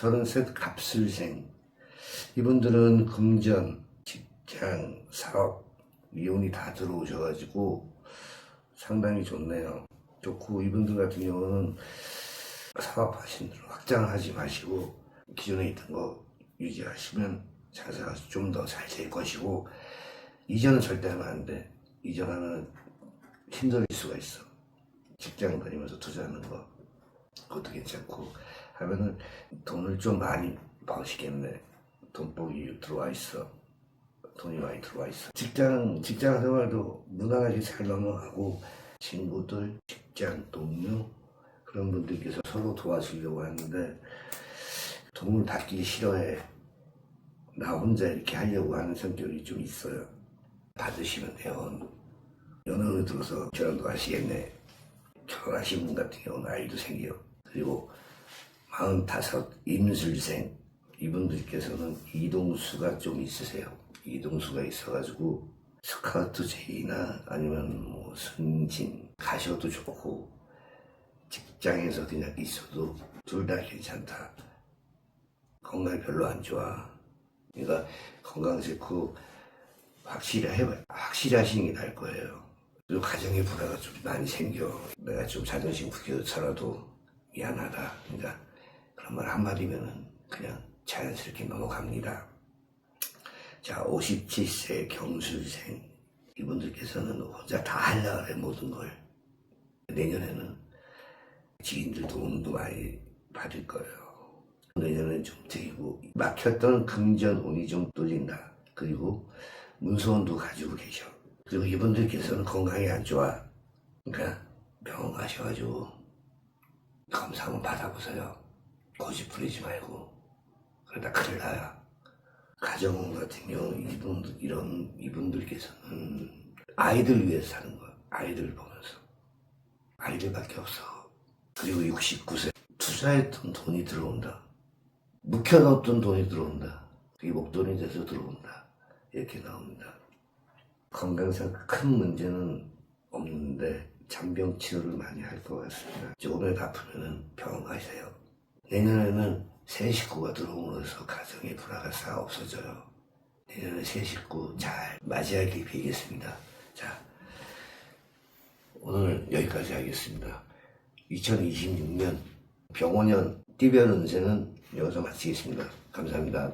33 갑술생. 이분들은 금전, 직장, 사업, 이혼이 다 들어오셔가지고 상당히 좋네요. 좋고 이분들 같은 경우는 사업하신 대로 확장하지 마시고 기존에 있던 거 유지하시면 장사가 좀 더 잘 될 것이고 이전은 절대 하면 안 돼. 이전하면 힘들 수가 있어. 직장 다니면서 투자하는 거 그것도 괜찮고 하면은 돈을 좀 많이 버시겠네. 돈복이 들어와 있어. 돈이 많이 들어와 있어. 직장 직장 생활도 무난하게 잘 넘어가고 친구들, 직장 동료 그런 분들께서 서로 도와주려고 하는데 돈을 받기 싫어해. 나 혼자 이렇게 하려고 하는 성격이 좀 있어요. 받으시면 돼요. 연애를 들어서 결혼도 하시겠네. 결혼하신 분 같은 경우는 아이도 생겨. 그리고 45 임술생 이분들께서는 이동수가 좀 있으세요. 이동수가 있어가지고 스카우트 제의나 아니면 뭐 승진 가셔도 좋고 직장에서 그냥 있어도 둘 다 괜찮다. 건강이 별로 안 좋아. 그러니까 건강 좋고 확실히 해봐. 확실히 하시는 게 나을 거예요. 그리고 가정의 불화가 좀 많이 생겨. 내가 좀 자존심 구겨서라도 미안하다. 그러니까 그런 말 한마디면은 그냥 자연스럽게 넘어갑니다. 자, 57세 경술생. 이분들께서는 혼자 다 하려고 그래, 모든 걸. 내년에는 지인들 도움도 많이 받을 거예요. 내년엔 좀 드리고, 막혔던 금전 운이 좀 뚫린다. 그리고 문서원도 가지고 계셔. 그리고 이분들께서는 건강이 안 좋아. 그러니까 병원 가셔가지고 검사 한번 받아보세요. 고집 부리지 말고. 그러다 큰일 나요. 가정 같은 경우 이분 이런 이분들께서는 아이들 위해서 사는 거야. 아이들 보면서 아이들밖에 없어. 그리고 69세 투자했던 돈이 들어온다. 묵혀놓던 돈이 들어온다. 그게 목돈이 돼서 들어온다. 이렇게 나옵니다. 건강상 큰 문제는 없는데 잔병 치료를 많이 할 것 같습니다. 조금이라도 아프면 병원 가세요. 내년에는 새 식구가 들어오면서 가정의 불화가 싹 없어져요. 내년에 새 식구 잘 맞이하길 빌겠습니다. 자, 오늘 여기까지 하겠습니다. 2026년 병원년 띠별 운세는 여기서 마치겠습니다. 감사합니다.